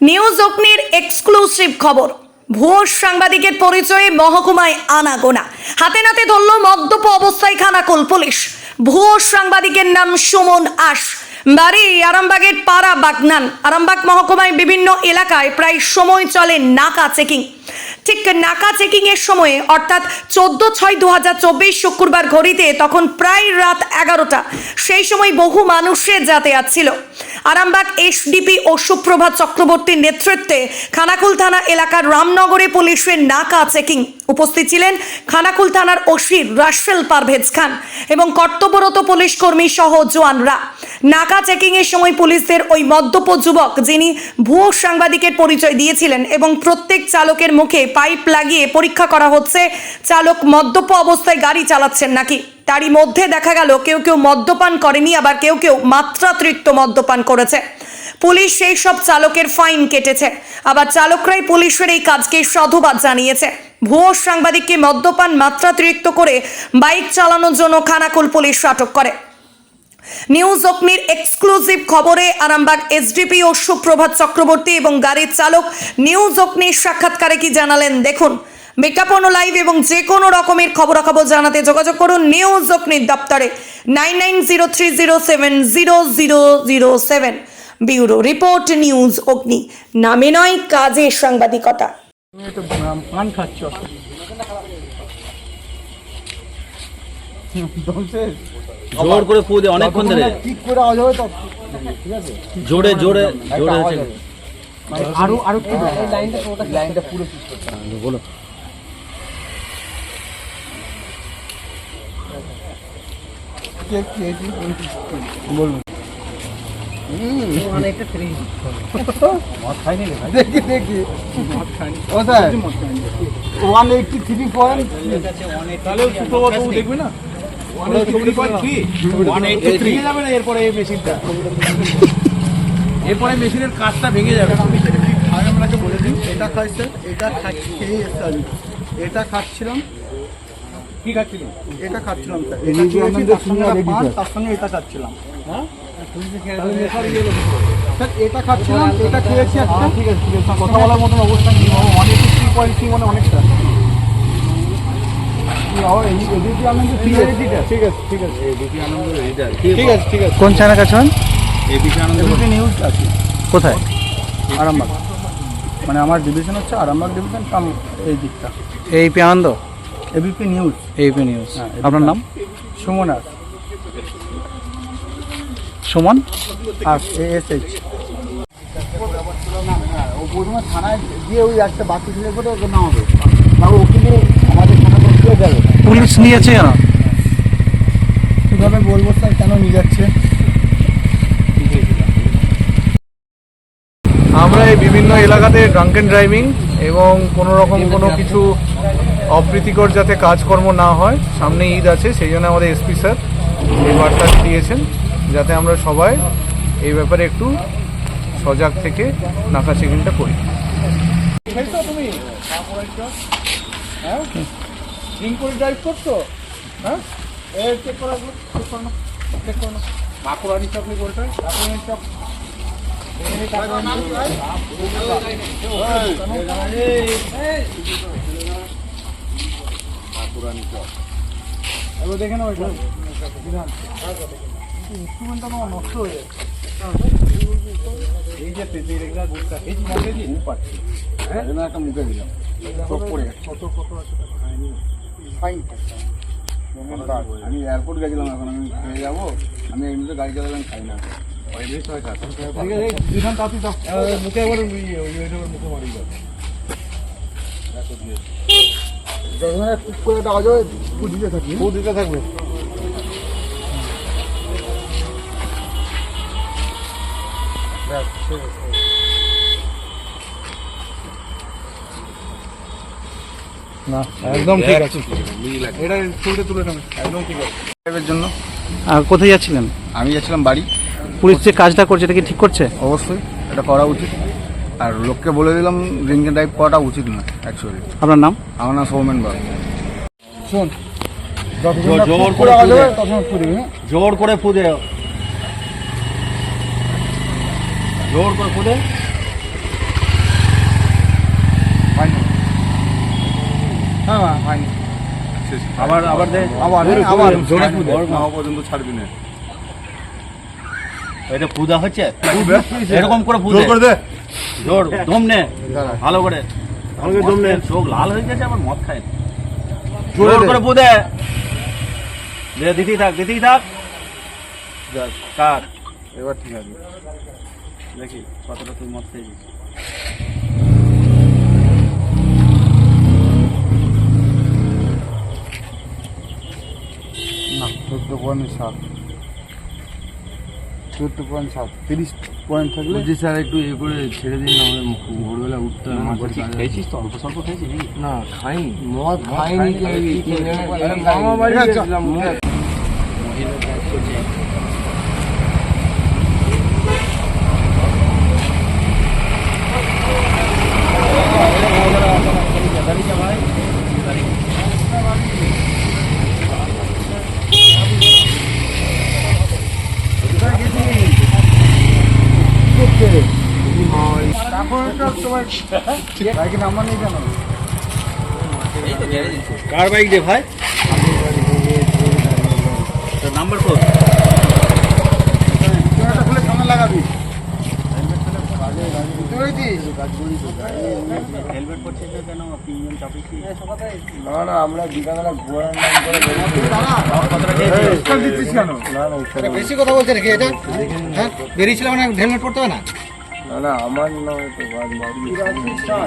News অগ্নির exclusive খবর। ভুয়ো সাংবাদিকের পরিচয়ে মহকুমায় আনাগোনা। হাতে নাতে ধরল মদ্যপ অবস্থায় খানাকোল পুলিশ। ভুয়ো সাংবাদিকের নাম সুমন আশ বাড়ি আরামবাগের পাড়া বাগনান। আরামবাগ মহকুমায় বিভিন্ন এলাকায় প্রায় সময় চলে নাকা চেকিং। ঠিক নাকা চেকিং এর সময়ে, অর্থাৎ চোদ্দ ছয় দু শুক্রবার ঘড়িতে, তখন প্রায় রাত এগারোটা, সেই সময় বহু মানুষের যাতায়াত ছিল। আরামবাগ এসডিপি ও সুপ্রভাত চক্রবর্তীর নেতৃত্বে খানাকুল থানা এলাকার রামনগরে পুলিশের নাকা চেকিং। উপস্থিত ছিলেন খানাকুল থানার ওসি রাশেল পারভেজ খান এবং কর্তব্যরত পুলিশ কর্মী সহ জওয়ানরা। নাকা চেকিং এর সময় পুলিশদের ওই মদ্যপ যুবক, যিনি ভুয়ো সাংবাদিকের পরিচয় দিয়েছিলেন এবং প্রত্যেক চালকের মুখে পাইপ লাগিয়ে পরীক্ষা করা হচ্ছে, চালক মদ্যপ অবস্থায় গাড়ি চালাচ্ছেন নাকি? তারই মধ্যে দেখা গেল, কেউ কেউ মদ্যপান করেনি, আবার কেউ কেউ মাত্রাতিরিক্ত মদ্যপান করেছে। পুলিশ সেই সব চালকের ফাইন কেটেছে। আবার চালকরাই পুলিশের এই কাজকে সাধুবাদ জানিয়েছে। ভুয়ো সাংবাদিককে মদ্যপান মাত্রাতিরিক্ত করে বাইক চালানোর জন্য খানাকুল পুলিশ আটক করে। নিউজ অগ্নির এক্সক্লুসিভ খবরে আরামবাগ এসডিপি ও সুপ্রভাত চক্রবর্তী এবং গাড়ির চালক নিউজ অগ্নির সাক্ষাৎকারে কি জানালেন? দেখুন। বিজ্ঞাপন ও লাইভ এবং যে কোনো রকমের খবরাখবর জানাতে যোগাযোগ করুন নিউজ অগ্নির দপ্তরে nine nine zero three zero seven zero zero zero seven bureau report news Agni. নামে নয় কাজে সাংবাদিকতা। পান খাচ্ছ জোর করে ফু দে অনেকক্ষণ ধরে। ঠিক করে আওয়াজ হবে তত ঠিক আছে জোরে জোরে জোরে। মানে আরও আরও লাইনটা পুরোটা লাইনটা পুরো ঠিক করতে হবে। বলো। না এরপরে মেশিনটা এরপরে মেশিনের কাজটা ভেঙে যাবে আপনাকে বলে এটা খাচ্ছি এটা খাচ্ছিলাম কি এটা খাচ্ছিলাম স্যার। এটা খেয়েছি তার সঙ্গে একটা পান, তার সঙ্গে এটা খাচ্ছিলাম। স্যার এটা খাচ্ছিলাম এটা খেয়েছি একটা ঠিক আছে ঠিক আছে কথা বলার মতন অবস্থা নেই। অনেক থ্রি পয়েন্ট থ্রি মানে অনেকটা। এদিকে আমি ঠিক আছে ঠিক আছে ঠিক আছে এবিপি আনন্দ ঠিক আছে। ঠিক আছে কোন চ্যানেল এবিপি আনন্দ নিউজ আছে। কোথায়? আরামবাগ। মানে আমার ডিভিশন হচ্ছে আরামবাগ ডিভিশন কাম এই দিকটা। এই P Ananda? ABP news ABP news আপনার নাম সুমন আর সুমন আর এস এইচ প্রথমে থানায় গিয়ে ওই একটা বাকি ছেলে করে ওকে নামাবে তারপর ওখানে আমাদের থানা করতে যাবে পুলিশ নিয়েছে কেন? কীভাবে বলব স্যার কেন নিয়ে যাচ্ছে? আমরা এই বিভিন্ন এলাকাতে ড্রাঙ্কেন ড্রাইভিং এবং কোনো রকম কোনো কিছু অপ্রীতিকর যাতে কাজকর্ম না হয় সামনে ঈদ আছে সেই জন্য আমাদের এসপি স্যার এই বার্তা দিয়েছেন যাতে আমরা সবাই এই ব্যাপারে একটু সজাগ থেকে নাকা চেকিংটা করি তুমি হ্যাঁ করে ড্রাইভ করছ হ্যাঁ এ চেক করা চেক করো না চেক করো না বাঁকুড়ানি চকলি বলতে আপনি চক এবার দেখে নাও এটা। বিধান। ইনস্ট্রুমেন্টটা আমার নষ্ট হয়ে যাচ্ছে। এই যে এই পাচ্ছি। হ্যাঁ? একটা মুখে দিলাম। চোখ পড়ে কত কত আছে? ফাইন আমি এয়ারপোর্ট গেছিলাম এখন আমি খেয়ে যাব। আমি এমনিতে গাড়ি চালালাম খাই না। বিধান মুখে একবার মুখে মারি যাবে করে একটা আওয়াজ হবে ফুট দিতে থাকি। ফুট দিতে থাকবে। না একদম ঠিক আছে। এটা ছবিটা তুলে নেবে। একদম ঠিক আছে। জন্য। আর কোথায় যাচ্ছিলেন? আমি যাচ্ছিলাম বাড়ি। পুলিশ যে কাজটা করছে এটা কি ঠিক করছে? অবশ্যই এটা করা উচিত। আর লোককে বলে দিলাম ড্রিঙ্ক ড্রাইভ করাটা উচিত না অ্যাকচুয়ালি আপনার নাম? আমার নাম সৌমেন বাবু শোন জোর- জোর করে হ্যাঁ? জোর করে ফু দে জোর করে ফু দে হয়নি হ্যাঁ মা, হয়নি আবার আবার দে। আবার আবার জোরে পর্যন্ত ছাড়বি না। এটা হচ্ছে? এরকম করে পুদে দে। জোর দম নে। ভালো করে। আমাকে দম নে। চোখ লাল হয়ে গেছে আবার মদ খায়। জোর করে দে দিতেই থাক দিতেই থাক। কাট এবার ঠিক আছে। দেখি কতটা তুই মদ খেয়েছিস। না চোদ্দ পয়েন্ট সাত। চোদ্দ পয়েন্ট সাত তিরিশ পয়েন্ট থাকলে যে স্যার একটু এ করে ছেড়ে দিন আমাদের ভোরবেলা উঠতে খেয়েছিস তো? অল্প স্বল্প খেয়েছিস না খাইনি। মদ খাইনি মামা বাড়ি গেছিলাম বাইকে নাম্বার নেই কেন কার বাইক দে ভাই? নাম্বার কত খুলে সামনে লাগাবি। না না আমরা বিকালবেলা ঘোরার নাম করে না না বেশি কথা বলছে নাকি এটা? হ্যাঁ বেরিয়েছিল মানে হেলমেট পড়তে হবে না? না না আমার নয় তো বাড়ি নাম্বার